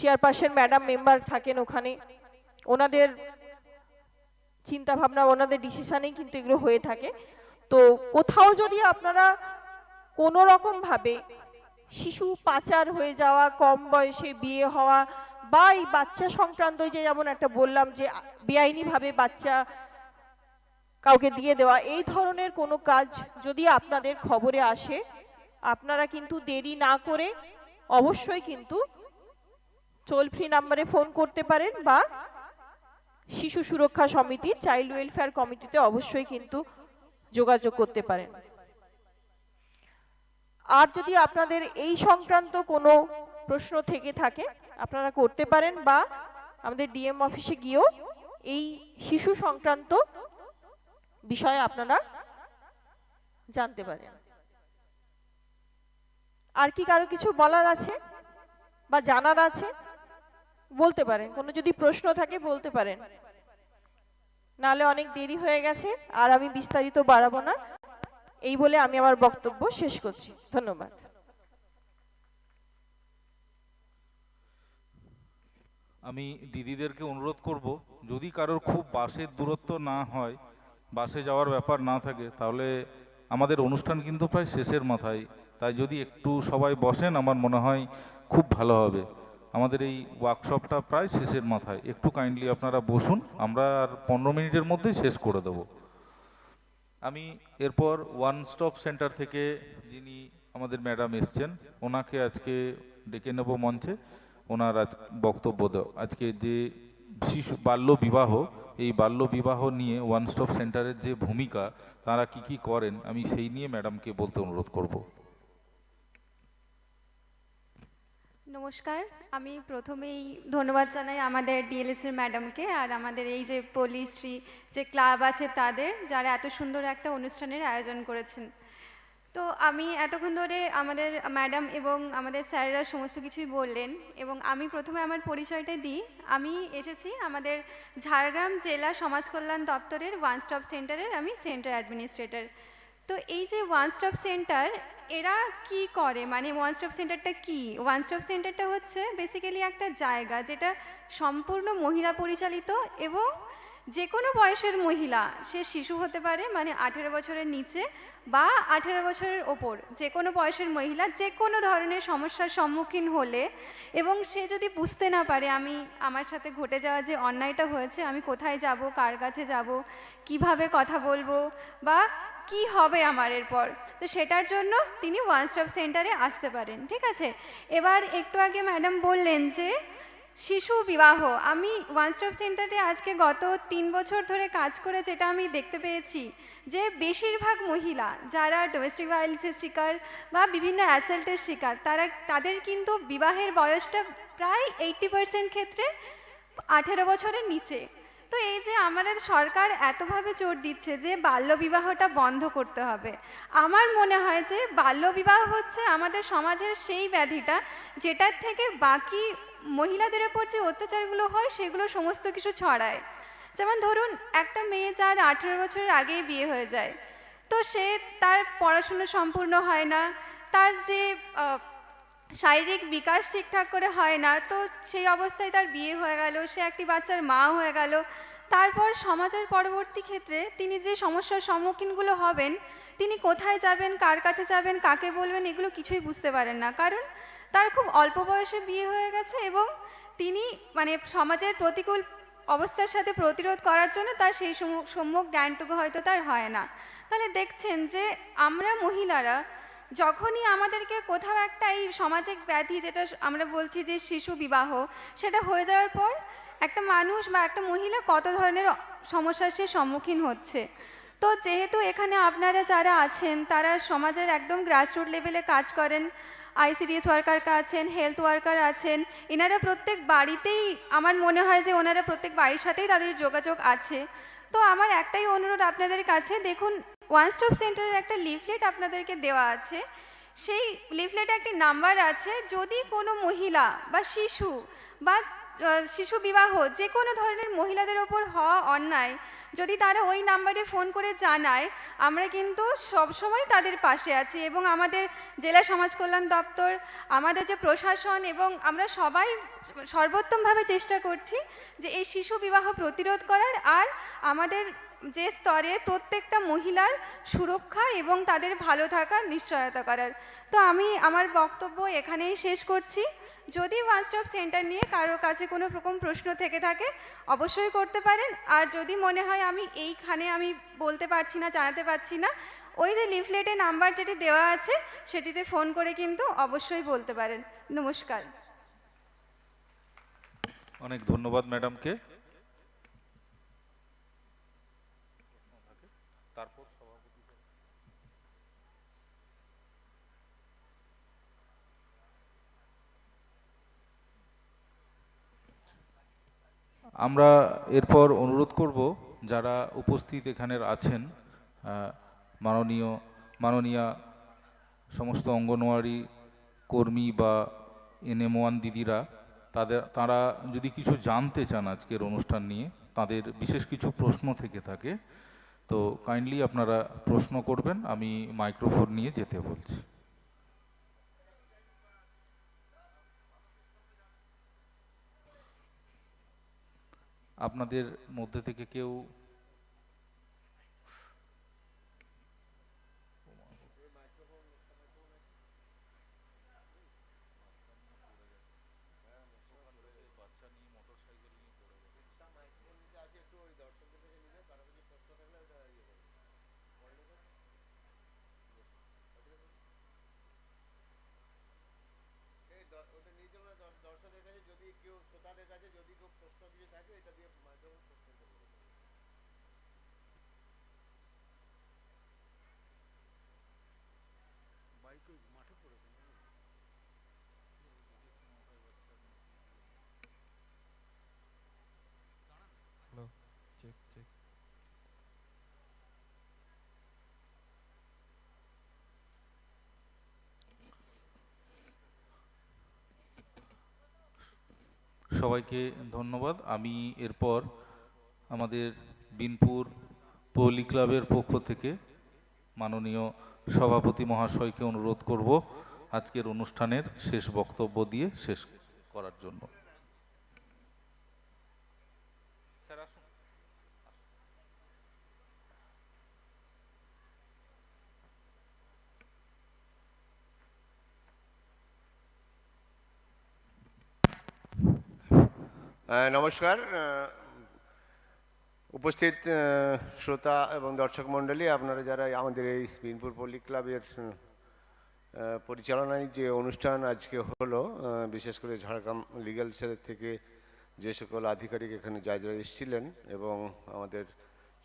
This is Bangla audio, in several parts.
চেয়ারপারসন ম্যাডাম মেম্বার থাকেন ওখানে। ওনাদের চিন্তা ভাবনা ওনাদের ডিসিশনেই কিন্তু এগুলো হয়ে থাকে। তো কোথাও যদি আপনারা কোনো রকম ভাবে শিশু পাচার হয়ে যাওয়া, কম বয়সে বিয়ে হওয়া বা এই বাচ্চা সংক্রান্ত যে যেমন একটা বললাম যে বেআইনি ভাবে বাচ্চা কাউকে দিয়ে দেওয়া, এই ধরনের কোনো কাজ যদি আপনাদের খবরে আসে, আপনারা কিন্তু দেরি না করে অবশ্যই কিন্তু টোল ফ্রি নাম্বারে ফোন করতে পারেন বা শিশু সুরক্ষা সমিতি চাইল্ড ওয়েলফেয়ার কমিটিতে অবশ্যই কিন্তু যোগাযোগ করতে পারেন। আর যদি আপনাদের এই সংক্রান্ত কোনো প্রশ্ন থেকে থাকে, আপনারা করতে পারেন বা আমাদের ডিএম অফিসে গিয়েও এই শিশু সংক্রান্ত বিষয়ে আপনারা জানতে পারেন। আর কি কারও কিছু বলার আছে বা জানার আছে? বলতে পারেন, কোনো যদি প্রশ্ন থাকে বলতে পারেন। নালে অনেক দেরি হয়ে গেছে, আর আমি বিস্তারিত বাড়াবো না। এই বলে আমি আমার বক্তব্য শেষ করছি। ধন্যবাদ। আমি দিদিদেরকে অনুরোধ করব, যদি কারোর খুব বাসের দূরত্ব না হয়, বাসে যাওয়ার ব্যাপার না থাকে, তাহলে আমাদের অনুষ্ঠান কিন্তু প্রায় শেষের মাথায়। তাই যদি একটু সবাই বসেন, আমার মনে হয় খুব ভালো হবে। আমাদের এই ওয়ার্কশপটা প্রায় শেষের মাথায়। একটু কাইন্ডলি আপনারা বসুন, আমরা আর পনেরো মিনিটের মধ্যেই শেষ করে দেবো। আমি এরপর ওয়ান স্টপ সেন্টার থেকে যিনি আমাদের ম্যাডাম এসছেন, ওনাকে আজকে ডেকে নেব মঞ্চে। ওনার আজ বক্তব্য দেও আজকে যে শিশু বাল্য বিবাহ, এই বাল্য বিবাহ নিয়ে ওয়ান স্টপ সেন্টারের যে ভূমিকা, তারা কি কি করেন, আমি সেই নিয়ে ম্যাডামকে বলতে অনুরোধ করব। নমস্কার। আমি প্রথমেই ধন্যবাদ জানাই আমাদের ডিএলএসের ম্যাডামকে আর আমাদের এই যে পলিশ্রী যে ক্লাব আছে তাদের, যারা এত সুন্দর একটা অনুষ্ঠানের আয়োজন করেছেন। তো আমি এতক্ষণ ধরে আমাদের ম্যাডাম এবং আমাদের স্যারেরা সমস্ত কিছুই বললেন এবং আমি প্রথমে আমার পরিচয়টা দিই। আমি এসেছি আমাদের ঝাড়গ্রাম জেলা সমাজ কল্যাণ দপ্তরের ওয়ান স্টপ সেন্টারের আমি সেন্টার অ্যাডমিনিস্ট্রেটর তো এই যে ওয়ান স্টপ সেন্টার এরা কি করে? মানে ওয়ান স্টপ সেন্টারটা কি? ওয়ান স্টপ সেন্টারটা হচ্ছে বেসিক্যালি একটা জায়গা যেটা সম্পূর্ণ মহিলা পরিচালিত এবং যে কোনো বয়সের মহিলা, সে শিশু হতে পারে মানে আঠেরো বছরের নিচে বা আঠেরো বছরের ওপর যে কোনো বয়সের মহিলা যে কোনো ধরনের সমস্যার সম্মুখীন হলে এবং সে যদি বুঝতে না পারে, আমি, আমার সাথে ঘটে যাওয়া যে অন্যায়টা হয়েছে, আমি কোথায় যাব, কার কাছে যাব, কীভাবে কথা বলব বা কি হবে আমার এরপর? তো সেটার জন্য তিনি ওয়ান স্টপ সেন্টারে আসতে পারেন, ঠিক আছে? এবার একটু আগে ম্যাডাম বললেন যে, শিশু বিবাহ, আমি ওয়ান স্টপ সেন্টারে আজকে গত তিন বছর ধরে কাজ করে যেটা আমি দেখতে পেয়েছি, যে বেশিরভাগ মহিলা যারা ডোমেস্টিক ভায়োলেন্সের শিকার বা বিভিন্ন অ্যাসেল্টের শিকার, তারা, তাদের কিন্তু বিবাহের বয়সটা প্রায় এইট্টি পার্সেন্ট ক্ষেত্রে আঠেরো বছরের নিচে। তো এই যে আমাদের সরকার এতভাবে জোর দিচ্ছে যে বাল্যবিবাহটা বন্ধ করতে হবে, আমার মনে হয় যে বাল্যবিবাহ হচ্ছে আমাদের সমাজের সেই ব্যাধিটা যেটার থেকে বাকি মহিলাদের ওপর যে অত্যাচারগুলো হয় সেগুলো সমস্ত কিছু ছড়ায়। যেমন ধরুন, একটা মেয়ে যার আঠেরো বছরের আগেই বিয়ে হয়ে যায়, তো সে তার পড়াশুনো সম্পূর্ণ হয় না, তার যে শারীরিক বিকাশ ঠিকঠাক করে হয় না। তো সেই অবস্থায় তার বিয়ে হয়ে গেল, সে একটি বাচ্চার মা হয়ে গেল। তারপর সমাজের পরবর্তী ক্ষেত্রে তিনি যে সমস্যার সম্মুখীনগুলো হবেন, তিনি কোথায় যাবেন, কার কাছে যাবেন, কাকে বলবেন, এগুলো কিছুই বুঝতে পারেন না। কারণ তার খুব অল্প বয়সে বিয়ে হয়ে গেছে এবং তিনি মানে সমাজের প্রতিকূল অবস্থার সাথে প্রতিরোধ করার জন্য তার সেই সম্মু- সম্যক জ্ঞানটুকু হয়তো তার হয় না। তাহলে দেখছেন যে আমরা মহিলারা যখনই আমাদেরকে কোথাও একটা এই সামাজিক ব্যাধি যেটা আমরা বলছি যে শিশু বিবাহ, সেটা হয়ে যাওয়ার পর একটা মানুষ বা একটা মহিলা কত ধরনের সমস্যার সে সম্মুখীন হচ্ছে। তো যেহেতু এখানে আপনারা যারা আছেন, তারা সমাজের একদম গ্রাসরুট লেভেলে কাজ করেন আইসিডিএস ওয়ার্কার আছেন হেলথ ওয়ার্কার আছেন, এনারা প্রত্যেক বাড়িতেই আমার মনে হয় যে ওনারা প্রত্যেক বাড়ির সাথেই তাদের যোগাযোগ আছে। তো আমার একটাই অনুরোধ আপনাদের কাছে, দেখুন ওয়ান স্টপ সেন্টারের একটা লিফলেট আপনাদেরকে দেওয়া আছে। সেই লিফলেটে একটি নাম্বার আছে, যদি কোনো মহিলা বা শিশু বা শিশু বিবাহ যে কোনো ধরনের মহিলাদের ওপর হওয়া অন্যায়, যদি তারা ওই নাম্বারে ফোন করে জানায়, আমরা কিন্তু সবসময় তাদের পাশে আছি এবং আমাদের জেলা সমাজ কল্যাণ দপ্তর, আমাদের যে প্রশাসন এবং আমরা সবাই সর্বোত্তমভাবে চেষ্টা করছি যে এই শিশু বিবাহ প্রতিরোধ করার, আর আমাদের যে স্তরে প্রত্যেকটা মহিলার সুরক্ষা এবং তাদের ভালো থাকার নিশ্চয়তা করার। তো আমি আমার বক্তব্য এখানেই শেষ করছি। যদি ওয়ান স্টপ সেন্টার নিয়ে কারোর কাছে কোনো রকম প্রশ্ন থেকে থাকে, অবশ্যই করতে পারেন। আর যদি মনে হয় আমি এইখানে আমি বলতে পারছি না, জানাতে পারছি না, ওই যে লিফলেটে নাম্বার যেটি দেওয়া আছে, সেটিতে ফোন করে কিন্তু অবশ্যই বলতে পারেন। নমস্কার। অনেক ধন্যবাদ ম্যাডামকে তারপর আমরা এরপর অনুরোধ করব যারা উপস্থিত এখানে আছেন মাননীয়, মাননীয়া সমস্ত অঙ্গনওয়াড়ি কর্মী বা এনএম ওয়ান দিদিরা, তাদের, তারা যদি কিছু জানতে চান আজকের অনুষ্ঠান নিয়ে, তাদের বিশেষ কিছু প্রশ্ন থেকে থাকে, তো কাইন্ডলি আপনারা প্রশ্ন করবেন, আমি মাইক্রোফোন নিয়ে যেতে বলছি। আপনাদের মধ্যে থেকে কেউ দর্শকদের কাছে যদি কেউ শ্রোতাদের কাছে যদি কেউ প্রশ্ন কিছু থাকে এটা দিয়ে মাধ্যমে প্রশ্ন করবে সবাইকে ধন্যবাদ। আমি এরপর আমাদের বিনপুর পল্লী ক্লাবের পক্ষ থেকে মাননীয় সভাপতি মহাশয়কে অনুরোধ করব আজকের অনুষ্ঠানের শেষ বক্তব্য দিয়ে শেষ করার জন্য। নমস্কার। উপস্থিত শ্রোতা এবং দর্শক মণ্ডলী, আপনারা যারা আমাদের এই বিনপুর পল্লী ক্লাবের পরিচালনায় যে অনুষ্ঠান আজকে হলো বিশেষ করে ঝাড়গ্রাম লিগ্যাল সেলের থেকে যে সকল আধিকারিক এখানে যা যা এসেছিলেন এবং আমাদের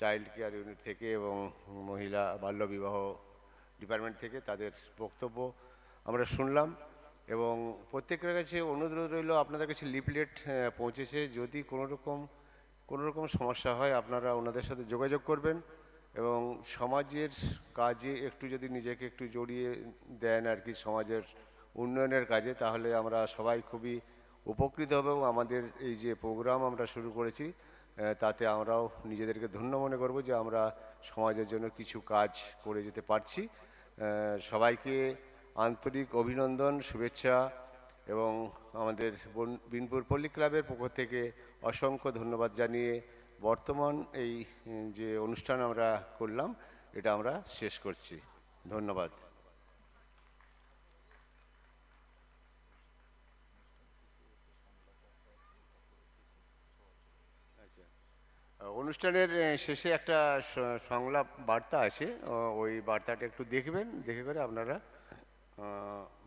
চাইল্ড কেয়ার ইউনিট থেকে এবং মহিলা বাল্যবিবাহ ডিপার্টমেন্ট থেকে তাদের বক্তব্য আমরা শুনলাম। এবং প্রত্যেকের কাছে অনুরোধ রইল, আপনাদের কাছে লিফলেট পৌঁছেছে। যদি কোনো রকম কোনো রকম সমস্যা হয়, আপনারা ওনাদের সাথে যোগাযোগ করবেন এবং সমাজের কাজে একটু যদি নিজেকে একটু জড়িয়ে দেন আর কি, সমাজের উন্নয়নের কাজে, তাহলে আমরা সবাই খুবই উপকৃত হব এবং আমাদের এই যে প্রোগ্রাম আমরা শুরু করেছি তাতে আমরাও নিজেদেরকে ধন্য মনে করব যে আমরা সমাজের জন্য কিছু কাজ করে যেতে পারছি। সবাইকে আন্তরিক অভিনন্দন, শুভেচ্ছা এবং আমাদের বন- বিনপুর পল্লী ক্লাবের পক্ষ থেকে অসংখ্য ধন্যবাদ জানিয়ে বর্তমান এই যে অনুষ্ঠান আমরা করলাম, এটা আমরা শেষ করছি ধন্যবাদ আচ্ছা। অনুষ্ঠানের শেষে একটা সংলাপ বার্তা আছে ওই বার্তাটা একটু দেখবেন, দেখে করে আপনারা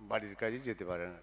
বাড়ির কাজে যেতে পারে না।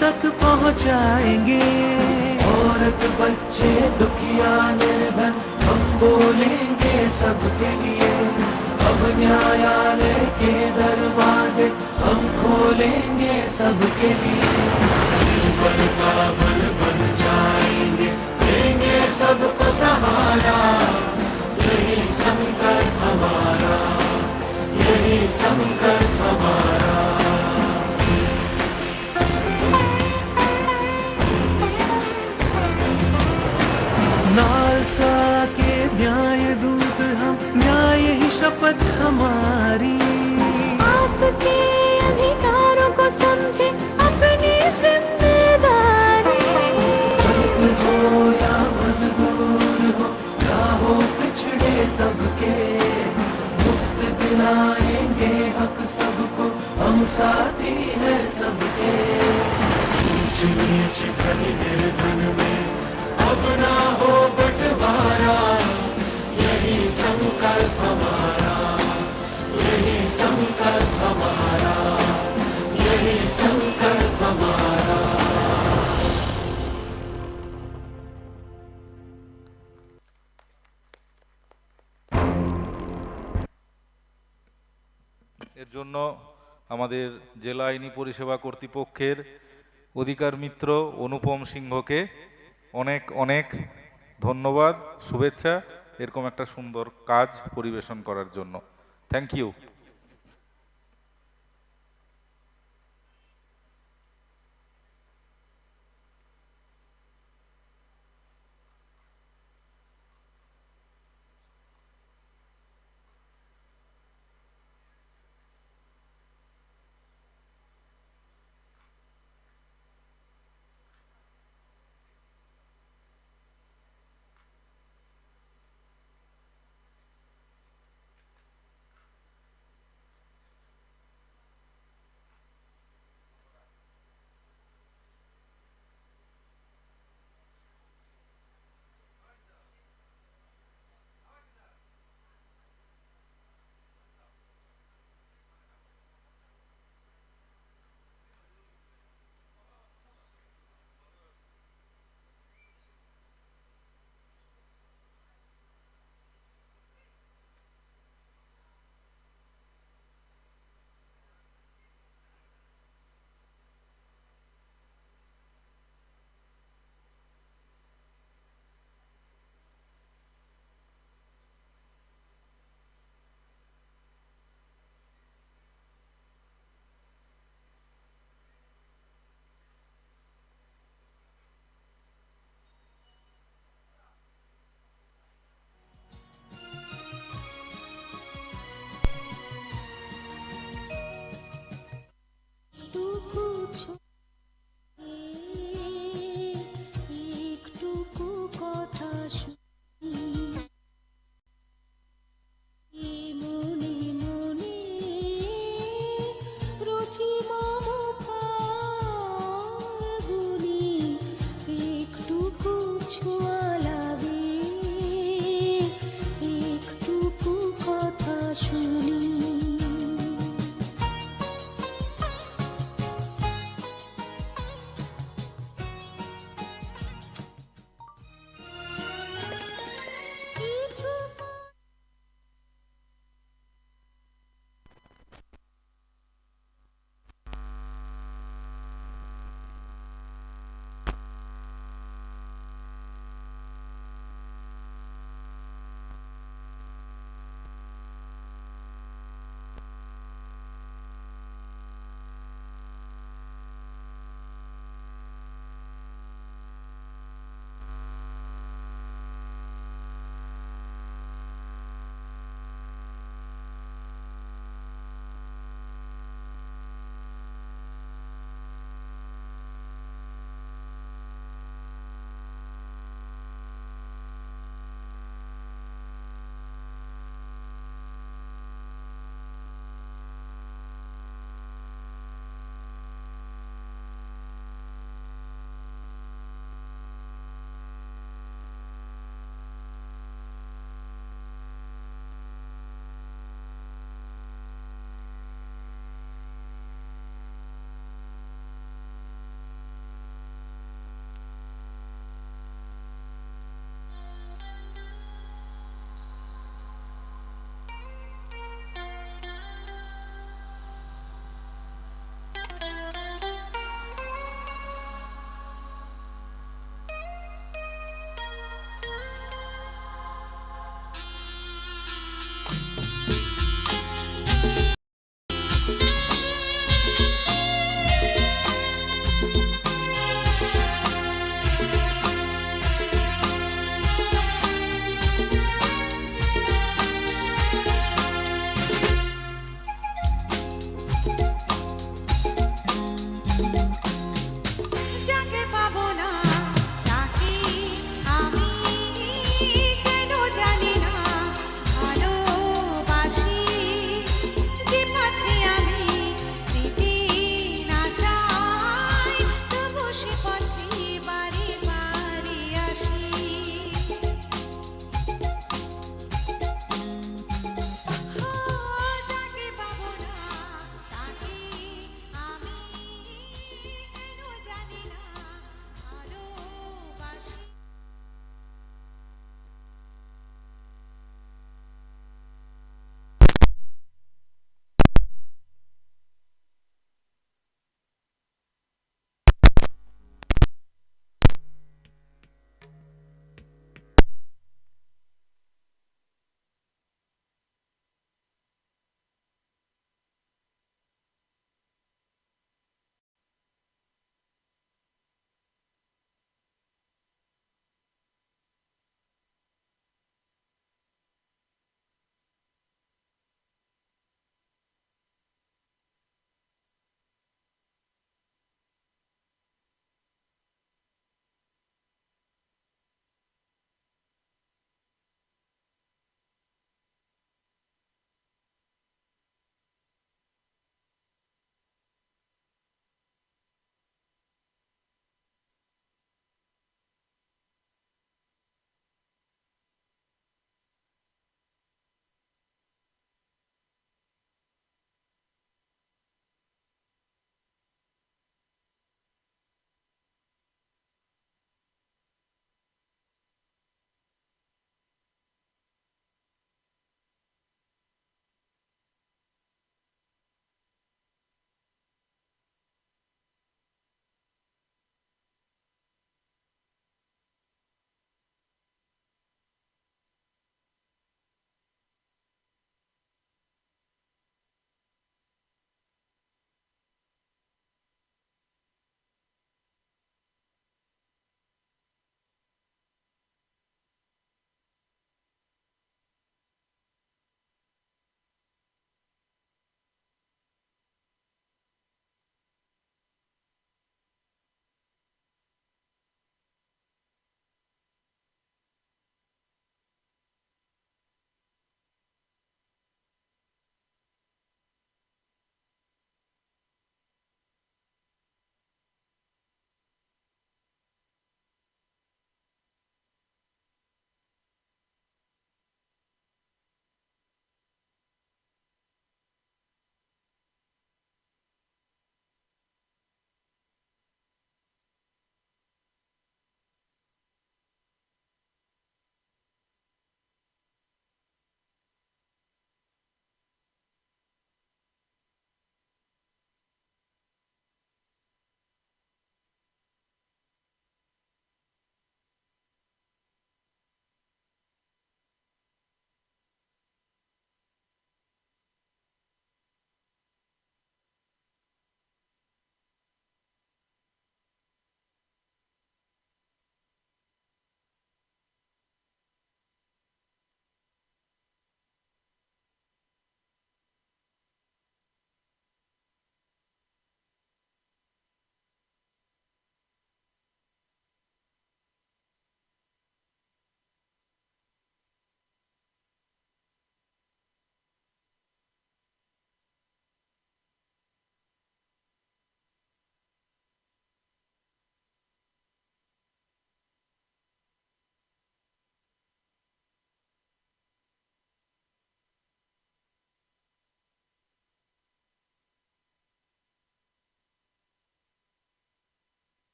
पहुंचाएँगे। औरत, बच्चे, दुखिया, निर्धन, हम बोलेंगे सबके लिए। अब न्यायालय के दरवाजे हम खोलेंगे सबके लिए। बल का बल बन जाएँगे, देंगे सबको सहारा। यही संकल्प हमारा, यही संकल्प हमारा। नालसा के न्याय दूत हम न्याय ही शपथ हमारी। आपके अधिकारों को समझे अपनी ज़िम्मेदारी। हो या मजदूर हो या हो पिछड़े तबके मुफ़्त दिलाएँगे हक सबको हम साथी हैं सबके। ऊंच नीच धनी निर्धन में अब ना हो बंटवारा यही संकल्प हमारा यही संकल्प हमारा यही संकल्प हमारा এর জন্য আমাদের জেলা আইনি পরিষেবা কর্তৃপক্ষের অধিকার মিত্র অনুপম সিংহকে অনেক অনেক ধন্যবাদ শুভেচ্ছা এরকম একটা সুন্দর কাজ পরিবেশন করার জন্য। Thank you